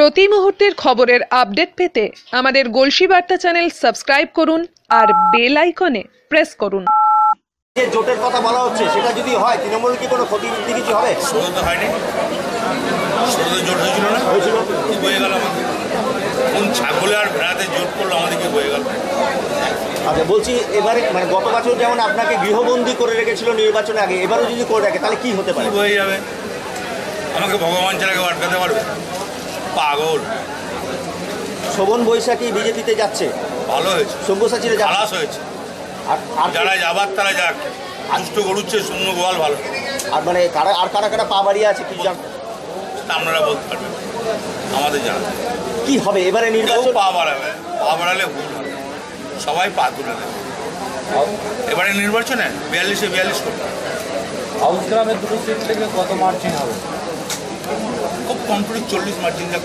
প্রতি মুহূর্তের খবরের আপডেট পেতে আমাদের গলসি বার্তা চ্যানেল সাবস্ক্রাইব করুন আর বেল আইকনে প্রেস করুন। যে জোটের কথা বলা হচ্ছে সেটা যদি হয় তৃণমূল কি কোনো ক্ষতি কিছু হবে? হয়নি। জোট হয়েছিল না? হয়েছিল। বয়ে গেল আমাদের। কোন ছাগলে আর ভেড়াতে জোট করল আমাদেরকে বয়ে গেল। আচ্ছা বলছি এবারে মানে গত বছর যেমন আপনাকে গৃহবন্দী করে রেখেছিল নির্বাচনের আগে এবারও যদি করে রাখে তাহলে কি হতে পারে? বয়ে যাবে? আমাকে ভগবান ছাড়া আটকাতে পারবে? পাগল শোভন বৈশাখী বিজেপিতে যাচ্ছে। ভালো হয়েছে। সব্যসাচীরা যাচ্ছে। খালাস হয়েছে। আর আর যারা যাবার তারা যাক। দুষ্ট গরুচ্ছে শূন্য গোয়াল ভালো। আর মানে কারা আর কারা কারা পা বাড়িয়ে আছে কি জান আপনারা বলতে পারবেন। আমাদের জানা। কি হবে? এবারে নির্বাচন পা বাড়াবে। পা বাড়ালে ভুল হবে। সবাই পা তুলে নেবে এবারে নির্বাচনে বিয়াল্লিশে বিয়াল্লিশ করবে হাউস গ্রামের দুটো সিট থেকে কত মার্জিন হবে? খুব কম করে চল্লিশ মার্জিন দেখ।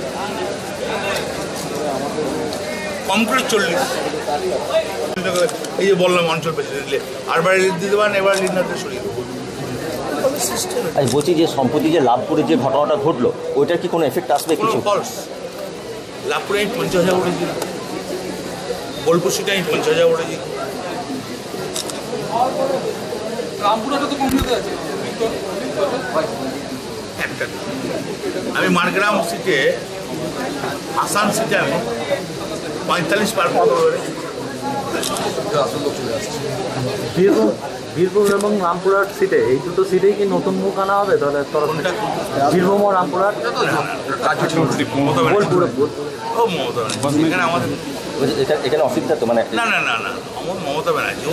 কম করে চল্লিশ। এই যে বললাম অঞ্চল প্রেসিডেন্টলে আরবার লিড দিতে পারেন এবার লিড নাতে সরিয়ে দেবো। আমি বলছি যে সম্প্রতি যে লাভপুরে যে ঘটনাটা ঘটলো ওইটার কি কোনো এফেক্ট আসবে কিছু? লাভপুরে আমি পঞ্চাশ হাজার উঠেছি বোলপুর সিটে আমি পঞ্চাশ হাজার উঠেছি একটা আমি মারগ্রাম সিটে আসাম সিটে আমি পঁয়তাল্লিশ পার বীরভূম বীরভূম এবং রামপুরহাট সিটে এই দুটো সিটেই কি নতুন মুখ আনা হবে? তাহলে বীরভূম ও রামপুরহাট? মমতা ব্যানার্জি। বোলপুরে বোলপুরে। ও মমতা ব্যানার্জি। এখানে আমাদের এখানে অসুবিধা তো মানে না না না না আমার মমতা ব্যানার্জি।